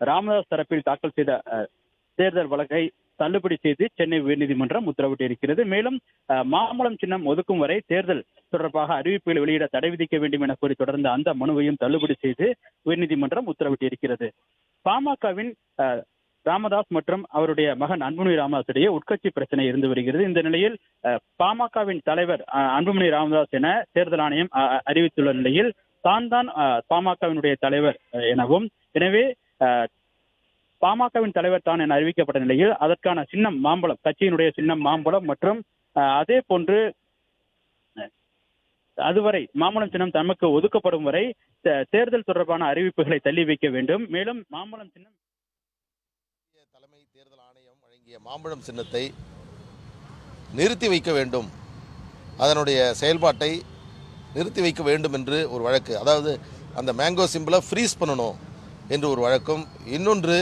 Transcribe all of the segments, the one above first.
ராமதாஸ் தரப்பில் தாக்கல் செய்த தேர்தல் வழக்கை தள்ளுபடி செய்து சென்னை உயர்நீதிமன்றம் உத்தரவிட்டிருக்கிறது. மேலும் மாமலம் மாம்பழம் சின்னம் ஒதுக்கும் வரை தேர்தல் தொடர்பாக அறிவிப்புகளை வெளியிட தடை விதிக்க வேண்டும் என கூறி தொடர்ந்த அந்த மனுவையும் தள்ளுபடி செய்து உயர்நீதிமன்றம் உத்தரவிட்டிருக்கிறது. பாமகவின் ராமதாஸ் மற்றும் அவருடைய மகன் அன்புமணி ராமதாஸ் இடையே உட்கட்சி பிரச்சனை இருந்து வருகிறது. இந்த நிலையில் பாமகவின் தலைவர் அன்புமணி ராமதாஸ் என தேர்தல் ஆணையம் அஹ், அறிவித்துள்ள நிலையில் தான் தான் பாமகவினுடைய தலைவர் எனவும் எனவே பாமகவின் தலைவர் தான் என அறிவிக்கப்பட்ட நிலையில் அதற்கான சின்னம் மாம்பழம் கட்சியினுடைய சின்னம் மாம்பழம் மற்றும் அதே போன்று அதுவரை மாம்பழம் சின்னம் தமக்கு ஒதுக்கப்படும் வரை தே- தேர்தல் தொடர்பான அறிவிப்புகளை தள்ளி வைக்க வேண்டும். மேலும் மாம்பழம் சின்னம் தலைமை தேர்தல் ஆணையம் வழங்கிய மாம்பழம் சின்னத்தை நிறுத்தி வைக்க வேண்டும். அதனுடைய செயல்பாட்டை நிறுத்தி வைக்க வேண்டும் என்று ஒரு வழக்கு. அதாவது அந்த மேங்கோ சிம்பிளை ஃப்ரீஸ் பண்ணணும். என்று ஒரு வழக்கம். இன்னொன்று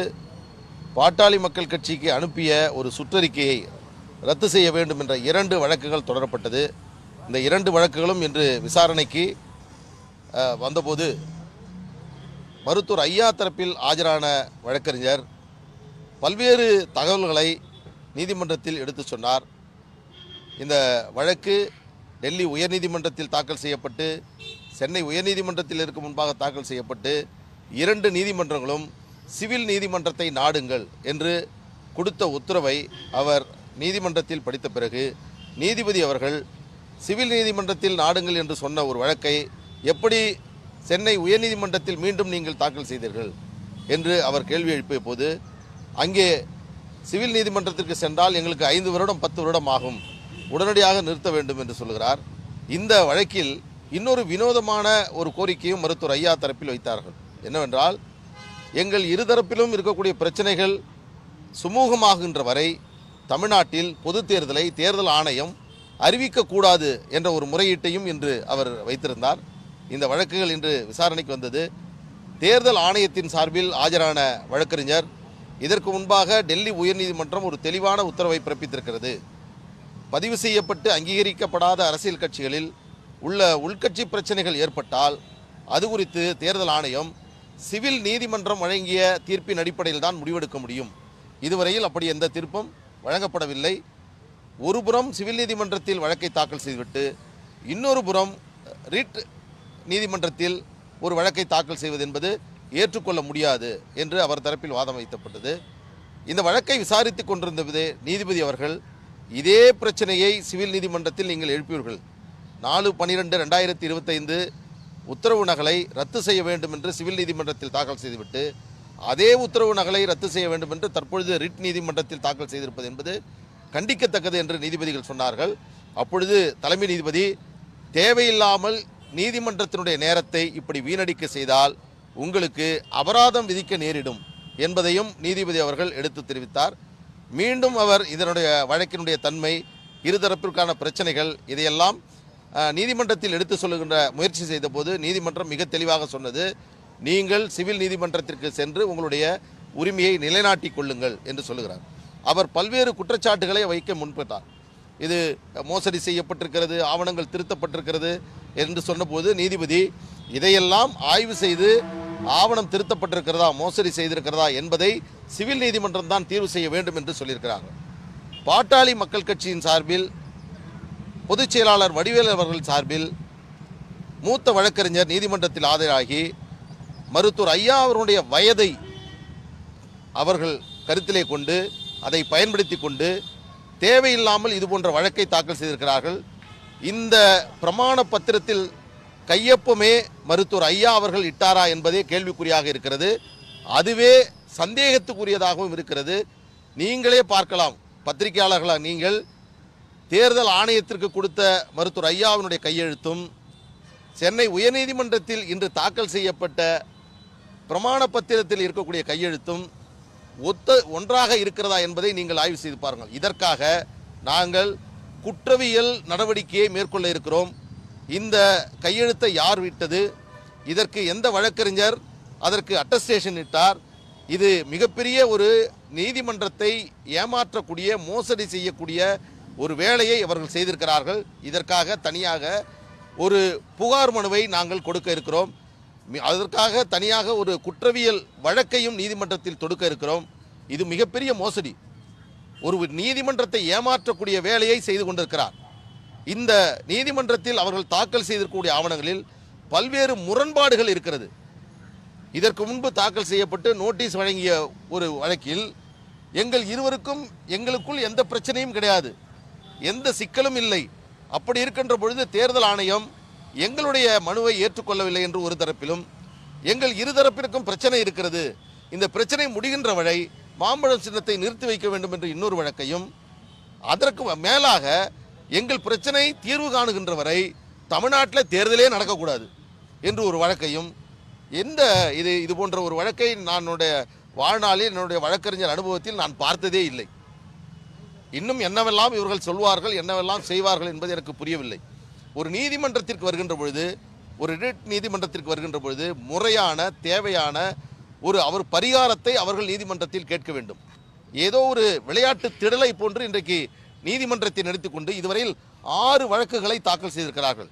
பாட்டாளி மக்கள் கட்சிக்கு அனுப்பிய ஒரு சுற்றறிக்கையை ரத்து செய்ய வேண்டும் என்ற இரண்டு வழக்குகள் தொடரப்பட்டது. இந்த இரண்டு வழக்குகளும் இன்று விசாரணைக்கு வந்தபோது மருத்துவர் ஐயா தரப்பில் ஆஜரான வழக்கறிஞர் பல்வேறு தகவல்களை நீதிமன்றத்தில் எடுத்து சொன்னார். இந்த வழக்கு டெல்லி உயர்நீதிமன்றத்தில் தாக்கல் செய்யப்பட்டு சென்னை உயர்நீதிமன்றத்தில் இருக்கும் முன்பாக தாக்கல் செய்யப்பட்டு இரண்டு நீதிமன்றங்களும் சிவில் நீதிமன்றத்தை நாடுங்கள் என்று கொடுத்த உத்தரவை அவர் நீதிமன்றத்தில் படித்த பிறகு நீதிபதி அவர்கள் சிவில் நீதிமன்றத்தில் நாடுங்கள் என்று சொன்ன ஒரு வழக்கை எப்படி சென்னை உயர்நீதிமன்றத்தில் மீண்டும் நீங்கள் தாக்கல் செய்தீர்கள் என்று அவர் கேள்வி எழுப்பிய போது அங்கே சிவில் நீதிமன்றத்திற்கு சென்றால் எங்களுக்கு ஐந்து வருடம் பத்து வருடம் ஆகும். உடனடியாக நிறுத்த வேண்டும் என்று சொல்கிறார் இந்த வழக்கில் இன்னொரு வினோதமான ஒரு கோரிக்கையும் மருத்துவர் ஐயா தரப்பில் வைத்தார்கள். என்னவென்றால் எங்கள் இருதரப்பிலும் இருக்கக்கூடிய பிரச்சனைகள் சுமூகமாகின்ற வரை தமிழ்நாட்டில் பொது தேர்தலை தேர்தல் ஆணையம் அறிவிக்கக்கூடாது என்ற ஒரு முறையீட்டையும் இன்று அவர் வைத்திருந்தார். இந்த வழக்குகள் இன்று விசாரணைக்கு வந்தது. தேர்தல் ஆணையத்தின் சார்பில் ஆஜரான வழக்கறிஞர் இதற்கு முன்பாக டெல்லி உயர்நீதிமன்றம் ஒரு தெளிவான உத்தரவை பிறப்பித்திருக்கிறது. பதிவு செய்யப்பட்டு அங்கீகரிக்கப்படாத அரசியல் கட்சிகளில் உள்ள உள்கட்சி பிரச்சனைகள் ஏற்பட்டால் அது குறித்து தேர்தல் ஆணையம் சிவில் நீதிமன்றம் வழங்கிய தீர்ப்பின் அடிப்படையில் தான் முடிவெடுக்க முடியும். இதுவரையில் அப்படி எந்த தீர்ப்பும் வழங்கப்படவில்லை. ஒருபுறம் சிவில் நீதிமன்றத்தில் வழக்கை தாக்கல் செய்துவிட்டு இன்னொரு புறம் ரிட் நீதிமன்றத்தில் ஒரு வழக்கை தாக்கல் செய்வது என்பது ஏற்றுக்கொள்ள முடியாது என்று அவர் தரப்பில் வாதம் வைக்கப்பட்டது இந்த வழக்கை விசாரித்து கொண்டிருந்தபோது நீதிபதி அவர்கள் இதே பிரச்சனையை சிவில் நீதிமன்றத்தில் நீங்கள் எழுப்பீர்கள் நாலு பன்னிரெண்டு ரெண்டாயிரத்தி இருபத்தைந்து உத்தரவு நகலை ரத்து செய்ய வேண்டும் என்று சிவில் நீதிமன்றத்தில் தாக்கல் செய்துவிட்டு அதே உத்தரவு நகலை ரத்து செய்ய வேண்டும் என்று தற்பொழுது ரிட் நீதிமன்றத்தில் தாக்கல் செய்திருப்பது என்பது கண்டிக்கத்தக்கது என்று நீதிபதிகள் சொன்னார்கள். அப்பொழுது தலைமை நீதிபதி தேவையில்லாமல் நீதிமன்றத்தினுடைய நேரத்தை இப்படி வீணடிக்க செய்தால் உங்களுக்கு அபராதம் விதிக்க நேரிடும் என்பதையும் நீதிபதி அவர்கள் எடுத்து தெரிவித்தார். மீண்டும் அவர் இதனுடைய வழக்கினுடைய தன்மை இருதரப்பிற்கான பிரச்சனைகள் இதையெல்லாம் நீதிமன்றத்தில் எடுத்து சொல்லுகின்ற முயற்சி செய்தபோது நீதிமன்றம் மிக தெளிவாக சொன்னது நீங்கள் சிவில் நீதிமன்றத்திற்கு சென்று உங்களுடைய உரிமையை நிலைநாட்டிக் கொள்ளுங்கள் என்று சொல்லுகிறார். அவர் பல்வேறு குற்றச்சாட்டுகளை வைக்க முன்பட்டார் இது மோசடி செய்யப்பட்டிருக்கிறது ஆவணங்கள் திருத்தப்பட்டிருக்கிறது என்று சொன்னபோது நீதிபதி இதையெல்லாம் ஆய்வு செய்து ஆவணம் திருத்தப்பட்டிருக்கிறதா மோசடி செய்திருக்கிறதா என்பதை சிவில் நீதிமன்றம் தான் தீர்வு செய்ய வேண்டும் என்று சொல்லியிருக்கிறார். பாட்டாளி மக்கள் கட்சியின் சார்பில் பொதுச் செயலாளர் வடிவேல் அவர்கள் சார்பில் மூத்த வழக்கறிஞர் நீதிமன்றத்தில் ஆஜராகி மருத்துவர் ஐயா அவருடைய வயதை அவர்கள் கருத்திலே கொண்டு அதை பயன்படுத்தி கொண்டு தேவையில்லாமல் இது போன்ற வழக்கை தாக்கல் செய்திருக்கிறார்கள். இந்த பிரமாண பத்திரத்தில் கையொப்பமே மருத்துவர் ஐயா அவர்கள் இட்டாரா என்பதே கேள்விக்குறியாக இருக்கிறது. அதுவே சந்தேகத்துக்குரியதாகவும் இருக்கிறது. நீங்களே பார்க்கலாம். பத்திரிகையாளர்களாக நீங்கள் தேர்தல் ஆணையத்திற்கு கொடுத்த மருத்துவர் ஐயாவினுடைய கையெழுத்தும் சென்னை உயர்நீதிமன்றத்தில் இன்று தாக்கல் செய்யப்பட்ட பிரமாண பத்திரத்தில் இருக்கக்கூடிய கையெழுத்தும் ஒத்த ஒன்றாக இருக்கிறதா என்பதை நீங்கள் ஆய்வு செய்து பாருங்கள். இதற்காக நாங்கள் குற்றவியல் நடவடிக்கையை மேற்கொள்ள இருக்கிறோம். இந்த கையெழுத்தை யார் விட்டது? இதற்கு எந்த வழக்கறிஞர் அதற்கு அட்டஸ்டேஷன் இட்டார்? இது மிகப்பெரிய ஒரு நீதிமன்றத்தை ஏமாற்றக்கூடிய மோசடி செய்யக்கூடிய ஒரு வேலையை அவர்கள் செய்திருக்கிறார்கள். இதற்காக தனியாக ஒரு புகார் மனுவை நாங்கள் கொடுக்க இருக்கிறோம். அதற்காக தனியாக ஒரு குற்றவியல் வழக்கையும் நீதிமன்றத்தில் தொடுக்க இருக்கிறோம். இது மிகப்பெரிய மோசடி. ஒரு நீதிமன்றத்தை ஏமாற்றக்கூடிய வேலையை செய்து கொண்டிருக்கிறார். இந்த நீதிமன்றத்தில் அவர்கள் தாக்கல் செய்திருக்கக்கூடிய ஆவணங்களில் பல்வேறு முரண்பாடுகள் இருக்கிறது. இதற்கு முன்பு தாக்கல் செய்யப்பட்டு நோட்டீஸ் வழங்கிய ஒரு வழக்கில் எங்கள் இருவருக்கும் எங்களுக்குள் எந்த பிரச்சனையும் கிடையாது. எந்த சிக்கலும் இல்லை. அப்படி இருக்கின்ற பொழுது தேர்தல் ஆணையம் எங்களுடைய மனுவை ஏற்றுக்கொள்ளவில்லை என்று ஒரு தரப்பிலும் எங்கள் இருதரப்பிற்கும் பிரச்சனை இருக்கிறது. இந்த பிரச்சனை முடிகின்ற வரை மாம்பழம் சின்னத்தை நிறுத்தி வைக்க வேண்டும் என்று இன்னொரு வழக்கையும் அதற்கு மேலாக எங்கள் பிரச்சனை தீர்வு காணுகின்ற வரை தமிழ்நாட்டில் தேர்தலே நடக்கக்கூடாது என்று ஒரு வழக்கையும் எந்த இது இது போன்ற ஒரு வழக்கை நான் என்னுடைய வாழ்நாளில் என்னுடைய வழக்கறிஞர் அனுபவத்தில் நான் பார்த்ததே இல்லை. இன்னும் என்னவெல்லாம் இவர்கள் சொல்வார்கள் என்னவெல்லாம் செய்வார்கள் என்பது எனக்கு புரியவில்லை. ஒரு நீதிமன்றத்திற்கு வருகின்ற பொழுது ஒரு ரிட் நீதிமன்றத்திற்கு வருகின்ற பொழுது முறையான தேவையான ஒரு அவர் பரிகாரத்தை அவர்கள் நீதிமன்றத்தில் கேட்க வேண்டும். ஏதோ ஒரு விளையாட்டு திடலை போன்று இன்றைக்கு நீதிமன்றத்தை நடித்துக்கொண்டு இதுவரையில் ஆறு வழக்குகளை தாக்கல் செய்திருக்கிறார்கள்.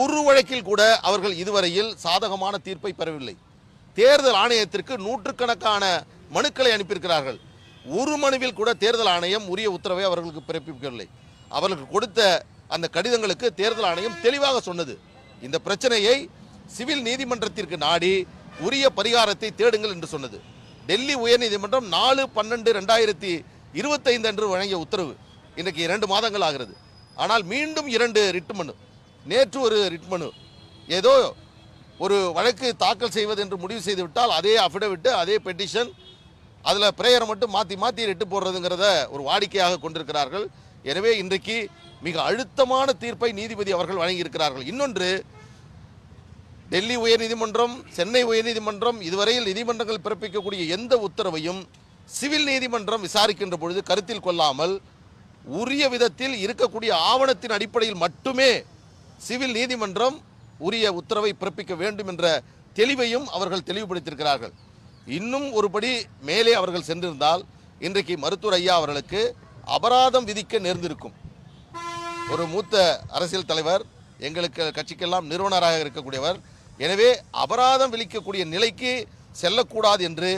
ஒரு வழக்கில் கூட அவர்கள் இதுவரையில் சாதகமான தீர்ப்பை பெறவில்லை. தேர்தல் ஆணையத்திற்கு நூற்றுக்கணக்கான மனுக்களை அனுப்பியிருக்கிறார்கள். ஒரு மனுவில் கூட தேர்தல் ஆணையம் உரிய உத்தரவை அவர்களுக்கு பிறப்பிக்கவில்லை. அவர்களுக்கு கொடுத்த அந்த கடிதங்களுக்கு தேர்தல் ஆணையம் தெளிவாக சொன்னது. இந்த பிரச்சனையை சிவில் நீதிமன்றத்திற்கு நாடி உரிய பரிகாரத்தை தேடுங்கள் என்று சொன்னது. டெல்லி உயர்நீதிமன்றம் நாலு பன்னெண்டு ரெண்டாயிரத்தி இருபத்தைந்து அன்று வழங்கிய உத்தரவு. இன்றைக்கு இரண்டு மாதங்கள் ஆகிறது. ஆனால் மீண்டும் இரண்டு ரிட் மனு. நேற்று ஒரு ரிட் மனு. ஏதோ ஒரு வழக்கு தாக்கல் செய்வது என்று முடிவு செய்துவிட்டால் அதே அஃபிடவிட்டு அதே பெட்டிஷன் அதில் பிரேயரை மட்டும் மாற்றி மாற்றி ரெட்டு போடுறதுங்கிறத ஒரு வாடிக்கையாக கொண்டிருக்கிறார்கள். எனவே இன்றைக்கு மிக அழுத்தமான தீர்ப்பை நீதிபதி அவர்கள் வழங்கியிருக்கிறார்கள். இன்னொன்று டெல்லி உயர்நீதிமன்றம் சென்னை உயர்நீதிமன்றம் இதுவரையில் நீதிமன்றங்கள் பிறப்பிக்கக்கூடிய எந்த உத்தரவையும் சிவில் நீதிமன்றம் விசாரிக்கின்ற பொழுது கருத்தில் கொள்ளாமல் உரிய விதத்தில் இருக்கக்கூடிய ஆவணத்தின் அடிப்படையில் மட்டுமே சிவில் நீதிமன்றம் உரிய உத்தரவை பிறப்பிக்க வேண்டும் என்ற தெளிவையும் அவர்கள் தெளிவுபடுத்தியிருக்கிறார்கள். இன்னும் ஒருபடி மேலே அவர்கள் சென்றிருந்தால் இன்றைக்கு மருத்துவர் ஐயா அவர்களுக்கு அபராதம் விதிக்க நேர்ந்திருக்கும். ஒரு மூத்த அரசியல் தலைவர் எங்களுக்கு கட்சிக்கெல்லாம் நிறுவனராக இருக்கக்கூடியவர் எனவே அபராதம் விதிக்கக்கூடிய நிலைக்கு செல்லக்கூடாது என்று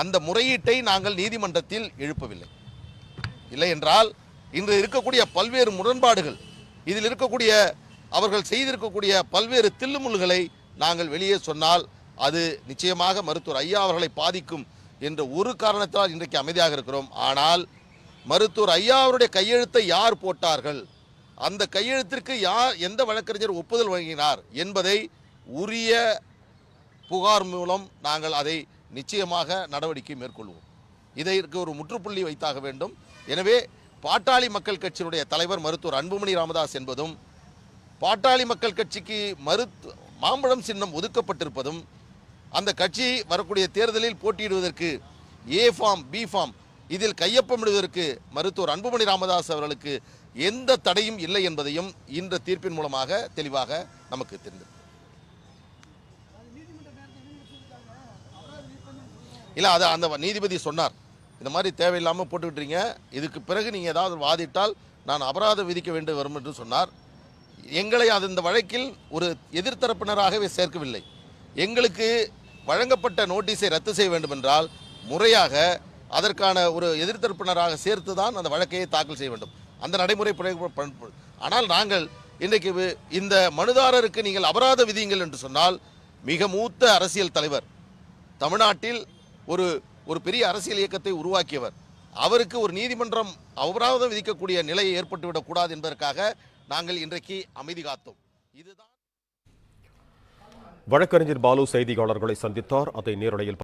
அந்த முறையீட்டை நாங்கள் நீதிமன்றத்தில் எழுப்பவில்லை. இல்லை என்றால் இன்று இருக்கக்கூடிய பல்வேறு முரண்பாடுகள் இதில் இருக்கக்கூடிய அவர்கள் செய்திருக்கக்கூடிய பல்வேறு தில்லுமுள்களை நாங்கள் வெளியே சொன்னால் அது நிச்சயமாக மருத்துவர் ஐயா அவர்களை பாதிக்கும் என்ற ஒரு காரணத்தால் இன்றைக்கு அமைதியாக இருக்கிறோம். ஆனால் மருத்துவர் ஐயா அவருடைய கையெழுத்தை யார் போட்டார்கள்? அந்த கையெழுத்திற்கு யார் எந்த வழக்கறிஞர் ஒப்புதல் வழங்கினார் என்பதை உரிய புகார் மூலம் நாங்கள் அதை நிச்சயமாக நடவடிக்கை மேற்கொள்வோம். இதற்கு ஒரு முற்றுப்புள்ளி வைத்தாக வேண்டும். எனவே பாட்டாளி மக்கள் கட்சியினுடைய தலைவர் மருத்துவர் அன்புமணி ராமதாஸ் என்பதும் பாட்டாளி மக்கள் கட்சிக்கு மருத்து மாம்பழம் சின்னம் ஒதுக்கப்பட்டிருப்பதும் அந்த கட்சி வரக்கூடிய தேர்தலில் போட்டியிடுவதற்கு ஏ ஃபார்ம் பி ஃபார்ம் இதில் கையொப்பமிடுவதற்கு மருத்துவர் அன்புமணி ராமதாஸ் அவர்களுக்கு எந்த தடையும் இல்லை என்பதையும் இந்த தீர்ப்பின் மூலமாக தெளிவாக நமக்கு தெரிந்தது. இல்லை அது அந்த நீதிபதி சொன்னார். இந்த மாதிரி தேவையில்லாமல் போட்டுக்கிட்டீங்க. இதுக்கு பிறகு நீங்கள் ஏதாவது வாதிட்டால் நான் அபராதம் விதிக்க வேண்டு வரும் என்று சொன்னார். எங்களை அது இந்த வழக்கில் ஒரு எதிர்த்தரப்பினராகவே சேர்க்கவில்லை. எங்களுக்கு வழங்கப்பட்ட நோட்டீஸை ரத்து செய்ய வேண்டும் என்றால் முறையாக அதற்கான ஒரு எதிர்த்தரப்பினராக சேர்த்து தான் அந்த வழக்கையை தாக்கல் செய்ய வேண்டும். அந்த நடைமுறை ஆனால் நாங்கள் இன்றைக்கு இந்த மனுதாரருக்கு நீங்கள் அபராத விதியுங்கள் என்று சொன்னால் மிக மூத்த அரசியல் தலைவர் தமிழ்நாட்டில் ஒரு ஒரு பெரிய அரசியல் இயக்கத்தை உருவாக்கியவர் அவருக்கு ஒரு நீதிமன்றம் அபராதம் விதிக்கக்கூடிய நிலையை ஏற்பட்டுவிடக்கூடாது என்பதற்காக நாங்கள் இன்றைக்கு அமைதி காத்தோம். இதுதான் வழக்கறிஞர் பாலு செய்தியாளர்களை சந்தித்தார். அதை நேரலையில்